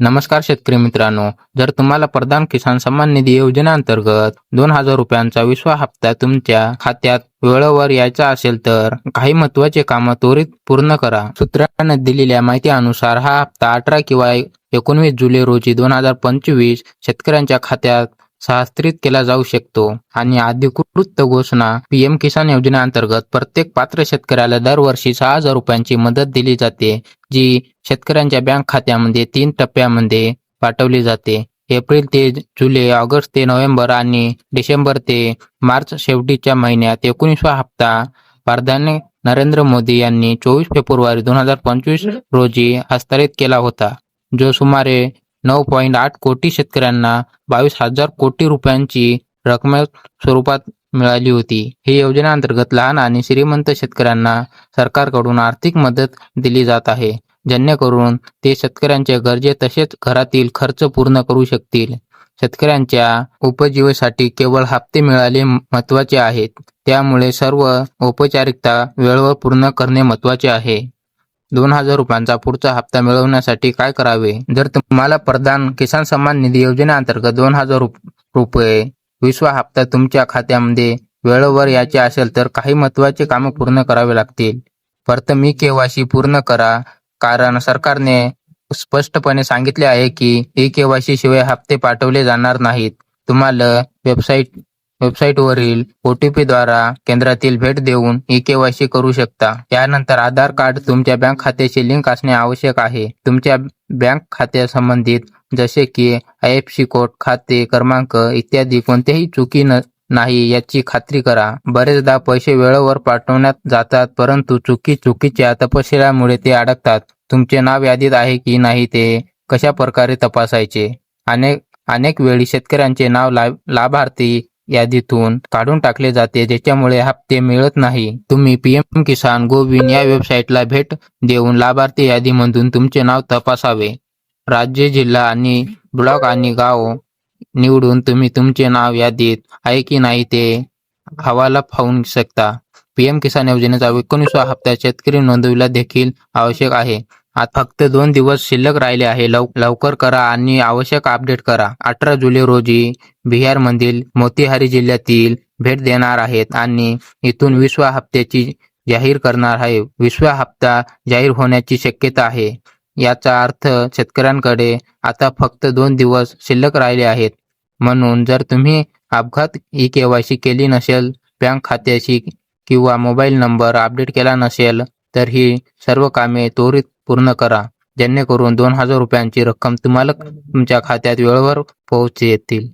नमस्कार शेतकरी मित्रांनो जर तुम्हाला प्रधान किसान सन्मान निधी योजनेअंतर्गत दोन हजार रुपयांचा विश्वा हप्ता तुमच्या खात्यात वेळेवर यायचा असेल तर काही महत्त्वाचे कामं त्वरित पूर्ण करा. सूत्रांना दिलेल्या माहितीनुसार हा हप्ता अठरा किंवा एकोणवीस जुलै रोजी दोन हजार पंचवीस शेतकऱ्यांच्या खात्यात सहस्त्रित केला जाऊ शकतो आणि अधिकृत घोषणा पीएम किसान योजनेअंतर्गत प्रत्येक पात्र शेतकऱ्याला दरवर्षी सहा हजार रुपयांची मदत दिली जाते. जी शेतकऱ्यांच्या बँक खात्यामध्ये तीन टप्प्यामध्ये पाठवली जाते. एप्रिल ते जुलै ऑगस्ट ते नोव्हेंबर आणि डिसेंबर ते मार्च शेवटीच्या महिन्यात एकोणीसवा हप्ता प्रधानी नरेंद्र मोदी यांनी चोवीस फेब्रुवारी दोन हजार पंचवीस रोजी हस्तांतरित केला होता जो सुमारे नऊ पॉईंट आठ कोटी शेतकऱ्यांना बावीस हजार कोटी रुपयांची रक्कम स्वरूपात मिळाली होती. ही योजनेअंतर्गत लहान आणि श्रीमंत शेतकऱ्यांना सरकारकडून आर्थिक मदत दिली जात आहे जेणेकरून ते शेतकऱ्यांचे गरजे तसेच घरातील खर्च पूर्ण करू शकतील. शेतकऱ्यांच्या उपजीवेसाठी केवळ हप्ते मिळाले महत्त्वाचे आहेत त्यामुळे सर्व औपचारिकता वेळेवर पूर्ण करणे महत्त्वाचे आहे. दोन हजार रुपयांचा पुढचा हप्ता मिळवण्यासाठी काय करावे? जर तुम्हाला प्रधान किसान सन्मान निधी योजनेअंतर्गत दोन हजार रुपये विश्वा हप्ता तुमच्या खात्यामध्ये वेळेवर याचे असेल तर काही महत्त्वाचे कामे पूर्ण करावे लागतील. प्रथम ई केवायसी पूर्ण करा कारण सरकारने स्पष्टपणे सांगितले आहे की ई केवायसी शिवाय हप्ते पाठवले जाणार नाहीत. तुम्हाला वेबसाईट वेबसाईटवरील ओटीपी द्वारा केंद्रातील भेट देऊन ई केवायसी करू शकता. यानंतर आधार कार्ड तुमच्या बँक खात्याशी लिंक असणे आवश्यक आहे. तुमच्या बँक खात्यासंबंधित जसे की आयएफसी कोड खाते क्रमांक इत्यादी कोणत्याही चुकी न नाही याची खात्री करा. बरेचदा पैसे वेळेवर पाठवण्यात जातात परंतु चुकी चुकीच्या तपशिलामुळे ते अडकतात. तुमचे नाव यादीत आहे की नाही ते कशा प्रकारे तपासायचे? अनेक अनेक वेळी शेतकऱ्यांचे नाव लाभार्थी यादीतून काढून टाकले जाते ज्याच्यामुळे हप्ते मिळत नाही. तुम्ही पीएम किसान गोविन या वेबसाईटला भेट देऊन लाभार्थी यादीमधून तुमचे नाव तपासावे. राज्य जिल्हा आणि ब्लॉक आणि गाव निवडून तुम्ही तुमचे नाव यादीत आहे की नाही ते हवाला पाहू शकता. पीएम किसान योजनेचा एकोणीसवा हप्ता शेतकरी नोंदविला देखील आवश्यक आहे. आता फक्त दोन दिवस शिल्लक राहिले आहे. लव लवकर करा आणि आवश्यक अपडेट करा. अठरा जुलै रोजी बिहारमधील मोतीहारी जिल्ह्यातील भेट देणार आहेत आणि इथून विश्वा हप्त्याची जाहीर करणार आहे. विश्वा हप्ता जाहीर होण्याची शक्यता आहे. याचा अर्थ शेतकऱ्यांकडे आता फक्त दोन दिवस शिल्लक राहिले आहेत. म्हणून जर तुम्ही अपघात ई केवायसी केली नसेल बँक खात्याशी किंवा मोबाईल नंबर अपडेट केला नसेल तर ही सर्व कामे त्वरित पूर्ण करा. जेणेकरून दोन हजार रुपयांची रक्कम तुम्हाला तुमच्या खात्यात वेळेवर पोहोच येतील